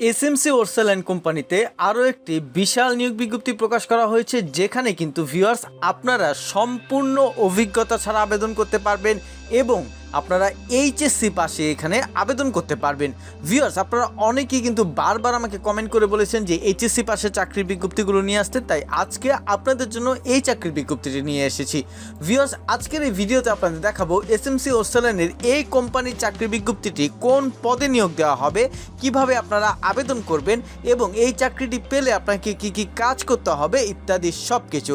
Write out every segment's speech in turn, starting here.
SMC ওরসেল and কোম্পানিতে আরও একটি বিশাল নিয়োগ বিজ্ঞপ্তি প্রকাশ করা হয়েছে, যেখানে কিন্তু ভিউয়ার্স আপনারা সম্পূর্ণ অভিজ্ঞতা ছাড়া আবেদন করতে পারবেন এবং আপনারা এইচএসসি পাশে এখানে আবেদন করতে পারবেন। ভিউয়ার্স আপনারা অনেকেই কিন্তু বারবার আমাকে কমেন্ট করে বলেছেন যে এইচএসসি পাশে চাকরির বিজ্ঞপ্তিগুলো নিয়ে আসতে, তাই আজকে আপনাদের জন্য এই চাকরির বিজ্ঞপ্তিটি নিয়ে এসেছি। ভিউয়ার্স আজকের এই ভিডিওতে আপনাদের দেখাবো এসএমসি ওরসালাইনের এই কোম্পানির চাকরির বিজ্ঞপ্তিটি কোন পদে নিয়োগ দেওয়া হবে, কীভাবে আপনারা আবেদন করবেন এবং এই চাকরিটি পেলে আপনাকে কি কি কাজ করতে হবে ইত্যাদি সব কিছু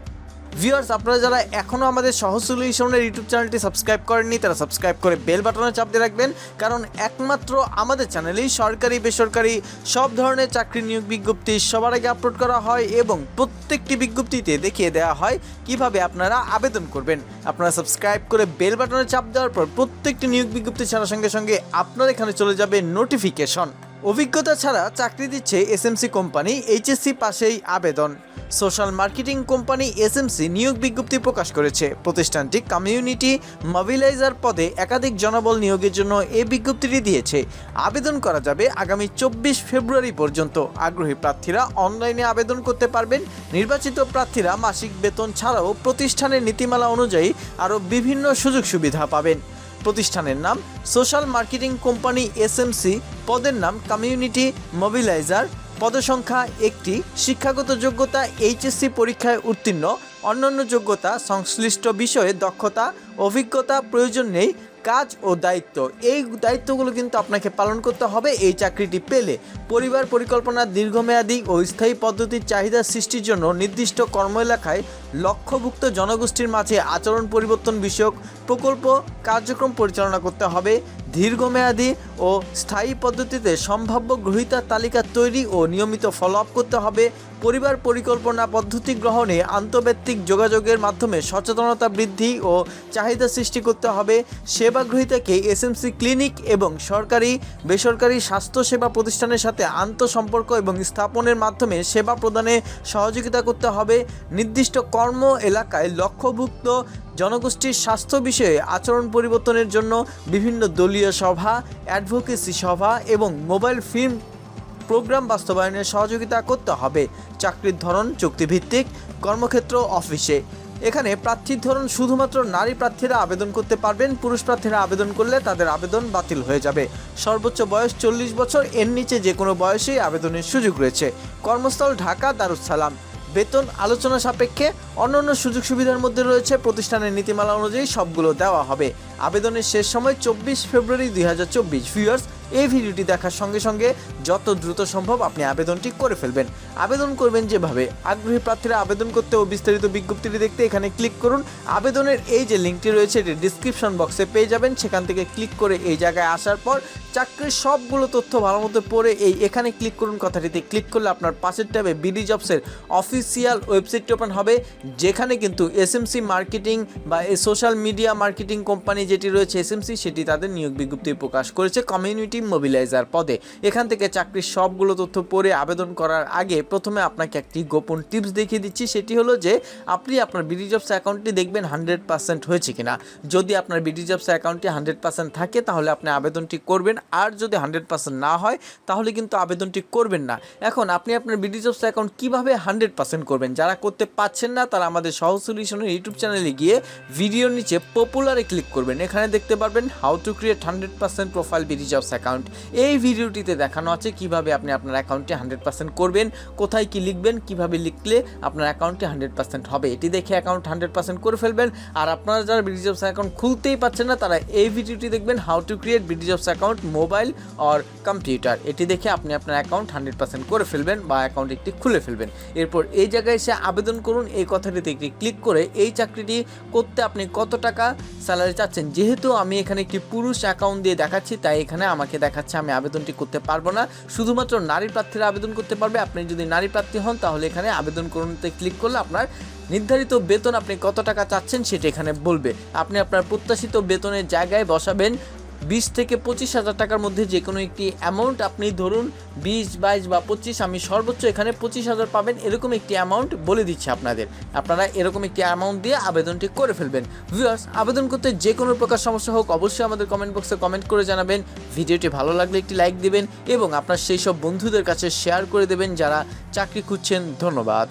ভিউয়ার্স আপনারা যারা এখনও আমাদের সহজ সলিউশনের ইউটিউব চ্যানেলটি সাবস্ক্রাইব করেননি, তারা সাবস্ক্রাইব করে বেল বাটনে চাপ দিয়ে রাখবেন। কারণ একমাত্র আমাদের চ্যানেলেই সরকারি, বেসরকারি, সব ধরনের চাকরি নিয়োগ বিজ্ঞপ্তি সবার আগে আপলোড করা হয় এবং প্রত্যেকটি বিজ্ঞপ্তিতে দেখিয়ে দেওয়া হয় কীভাবে আপনারা আবেদন করবেন। আপনারা সাবস্ক্রাইব করে বেল বাটনে চাপ দেওয়ার পর প্রত্যেকটি নিয়োগ বিজ্ঞপ্তি ছাড়ার সঙ্গে সঙ্গে আপনার এখানে চলে যাবে নোটিফিকেশন অভিজ্ঞতা ছাড়া চাকরি দিচ্ছে এসএমসি কোম্পানি এইচএসসি পাশেই আবেদন। সোশ্যাল মার্কেটিং কোম্পানি এসএমসি নিয়োগ বিজ্ঞপ্তি প্রকাশ করেছে। প্রতিষ্ঠানটি কমিউনিটি মোবিলাইজার পদে একাধিক জনবল নিয়োগের জন্য এই বিজ্ঞপ্তিটি দিয়েছে। আবেদন করা যাবে আগামী চব্বিশ ফেব্রুয়ারি পর্যন্ত। আগ্রহী প্রার্থীরা অনলাইনে আবেদন করতে পারবেন। নির্বাচিত প্রার্থীরা মাসিক বেতন ছাড়াও প্রতিষ্ঠানের নীতিমালা অনুযায়ী আরও বিভিন্ন সুযোগ সুবিধা পাবেন। প্রতিষ্ঠানের নাম সোশ্যাল মার্কেটিং কোম্পানি এসএমসি, পদের নাম কমিউনিটি মোবিলাইজার। পদসংখ্যা একটি, শিক্ষাগত যোগ্যতা এইচএসসি পরীক্ষায় উত্তীর্ণ, অন্যান্য যোগ্যতা সংশ্লিষ্ট বিষয়ে দক্ষতা, অভিজ্ঞতা প্রয়োজন নেই কাজ ও দায়িত্ব। এই দায়িত্বগুলো কিন্তু আপনাকে পালন করতে হবে, এই চাকরিটি পেলে। পরিবার পরিকল্পনার দীর্ঘমেয়াদী ও স্থায়ী পদ্ধতির চাহিদা সৃষ্টির জন্য নির্দিষ্ট কর্ম এলাকায় লক্ষ্যভুক্ত জনগোষ্ঠীর মাঝে আচরণ পরিবর্তন বিষয়ক প্রকল্প কার্যক্রম পরিচালনা করতে হবে। দীর্ঘমেয়াদী ও স্থায়ী পদ্ধতিতে সম্ভাব্য গ্রহীতার তালিকা তৈরি ও নিয়মিত ফলো আপ করতে হবে। পরিবার পরিকল্পনা পদ্ধতি গ্রহণে আন্তর্ব্যক্তিক যোগাযোগের মাধ্যমে সচেতনতা বৃদ্ধি ও চাহিদা সৃষ্টি করতে হবে। সেবা গ্রহীতাকে এসএমসি ক্লিনিক এবং সরকারি, বেসরকারি স্বাস্থ্যসেবা প্রতিষ্ঠানের সাথে আন্তঃসম্পর্ক এবং স্থাপনের মাধ্যমে সেবা প্রদানে সহযোগিতা করতে হবে। নির্দিষ্ট কর্ম এলাকায় লক্ষ্যভুক্ত জনগোষ্ঠীর স্বাস্থ্য বিষয়ে আচরণ পরিবর্তনের জন্য বিভিন্ন দলীয় সভা অ্যাডভোকেসি সভা এবং মোবাইল ফিল্ম প্রোগ্রাম বাস্তবায়নে সহযোগিতা করতে হবে। চাকরির ধরন, চুক্তিভিত্তিক কর্মক্ষেত্র, অফিসে। এখানে প্রার্থীর ধরন শুধুমাত্র নারী প্রার্থীরা আবেদন করতে পারবেন, পুরুষ প্রার্থীরা আবেদন করলে তাদের আবেদন বাতিল হয়ে যাবে। সর্বোচ্চ বয়স চল্লিশ বছর, এর নিচে যে কোনো বয়সেই আবেদনের সুযোগ রয়েছে। কর্মস্থল ঢাকা দারুসালাম বেতন আলোচনা সাপেক্ষে অন্যান্য সুযোগ সুবিধার মধ্যে রয়েছে। প্রতিষ্ঠানের নীতিমালা অনুযায়ী সবগুলো দেওয়া হবে। আবেদনের শেষ সময় চব্বিশ ফেব্রুয়ারি দুই হাজার চব্বিশ। ভিউয়ার্স, এই ভিডিওটি দেখার সঙ্গে সঙ্গে যত দ্রুত সম্ভব আপনি আবেদনটি করে ফেলবেন। আবেদন করবেন যেভাবে। আগ্রহী প্রার্থীরা আবেদন করতে ও বিস্তারিত বিজ্ঞপ্তিটি দেখতে এখানে ক্লিক করুন। আবেদনের এই যে লিঙ্কটি রয়েছে, এটি ডিসক্রিপশন বক্সে পেয়ে যাবেন। সেখান থেকে ক্লিক করে এই জায়গায় আসার পর চাকরির সবগুলো তথ্য ভালো মতো পড়ে এই এখানে ক্লিক করুন কথাটিতে। ক্লিক করলে আপনার পাশের ট্যাবে বিডি জবসের অফিসিয়াল ওয়েবসাইটটি ওপেন হবে, যেখানে কিন্তু এসএমসি মার্কেটিং বা সোশ্যাল মিডিয়া মার্কেটিং কোম্পানি যেটি রয়েছে এসএমসি সেটি তাদের নিয়োগ বিজ্ঞপ্তি প্রকাশ করেছে কমিউনিটি মোবিলাইজার পদে। এখান থেকে চাকরির সবগুলো তথ্য পড়ে আবেদন করার আগে প্রথমে আপনাকে একটি গোপন টিপস দেখিয়ে দিচ্ছি। সেটি হলো যে, আপনি আপনার বিডি জবস অ্যাকাউন্টটি দেখবেন হান্ড্রেড পার্সেন্ট হয়েছে কিনা। যদি আপনার বিডি জবস অ্যাকাউন্টটি হান্ড্রেড পার্সেন্ট থাকে, তাহলে আপনি আবেদনটি করবেন। আর যদি হান্ড্রেড পার্সেন্ট না হয়, তাহলে কিন্তু আবেদনটি করবেন না। এখন আপনি আপনার বিডি জবস অ্যাকাউন্ট কীভাবে হান্ড্রেড পার্সেন্ট করবেন? যারা করতে পাচ্ছেন না, তারা আমাদের সহজ সলিউশনের ইউটিউব চ্যানেলে গিয়ে ভিডিওর নিচে পপুলারে ক্লিক করবেন। এখানে দেখতে পারবেন how to create hundred percent profile BD jobs account. এই ভিডিওটিতে দেখানো আছে কীভাবে আপনি আপনার অ্যাকাউন্টটি হান্ড্রেড পার্সেন্ট করবেন, কোথায় কি লিখবেন, কীভাবে লিখলে আপনার অ্যাকাউন্টটি হান্ড্রেড পার্সেন্ট হবে। এটি দেখে অ্যাকাউন্ট হান্ড্রেড পার্সেন্ট করে ফেলবেন। আর আপনারা যারা বিডি জবস অ্যাকাউন্ট খুলতেই পাচ্ছেন না, তারা এই ভিডিওটি দেখবেন how to create BD jobs account mobile or computer. এটি দেখে আপনি আপনার অ্যাকাউন্ট হান্ড্রেড পার্সেন্ট করে ফেলবেন বা অ্যাকাউন্ট একটি খুলে ফেলবেন। এরপর এই জায়গায় এসে আবেদন করুন। এই কথাটিতে একটি ক্লিক করে এই চাকরিটি করতে আপনি কত টাকা স্যালারি চাচ্ছেন? যেহেতু আমি এখানে একটি পুরুষ অ্যাকাউন্ট দিয়ে দেখাচ্ছি, তাই এখানে আমাকে দেখাচ্ছে আমি আবেদনটি করতে পারব না। শুধুমাত্র নারী প্রার্থীরা আবেদন করতে পারবে। আপনি যদি নারী প্রার্থী হন, তাহলে এখানে আবেদন করতে ক্লিক করলে আপনার নির্ধারিত বেতন আপনি কত টাকা চাচ্ছেন সেটা এখানে বলবে। আপনি আপনার প্রত্যাশিত বেতনের জায়গায় বসাবেন বিশ থেকে পঁচিশ হাজার টাকার মধ্যে যে কোনো একটি অ্যামাউন্ট আপনি ধরুন বিশ, বাইশ বা পঁচিশ, আমি সর্বোচ্চ এখানে পঁচিশ হাজার পাবেন, এরকম একটি অ্যামাউন্ট বলে দিচ্ছি আপনাদের। আপনারা এরকম একটি অ্যামাউন্ট দিয়ে আবেদনটি করে ফেলবেন। ভিউয়ার্স আবেদন করতে যে কোনো প্রকার সমস্যা হোক, অবশ্যই আমাদের কমেন্ট বক্সে কমেন্ট করে জানাবেন। ভিডিওটি ভালো লাগলে একটি লাইক দেবেন এবং আপনার সেই সব বন্ধুদের কাছে শেয়ার করে দেবেন যারা চাকরি খুঁজছেন। ধন্যবাদ।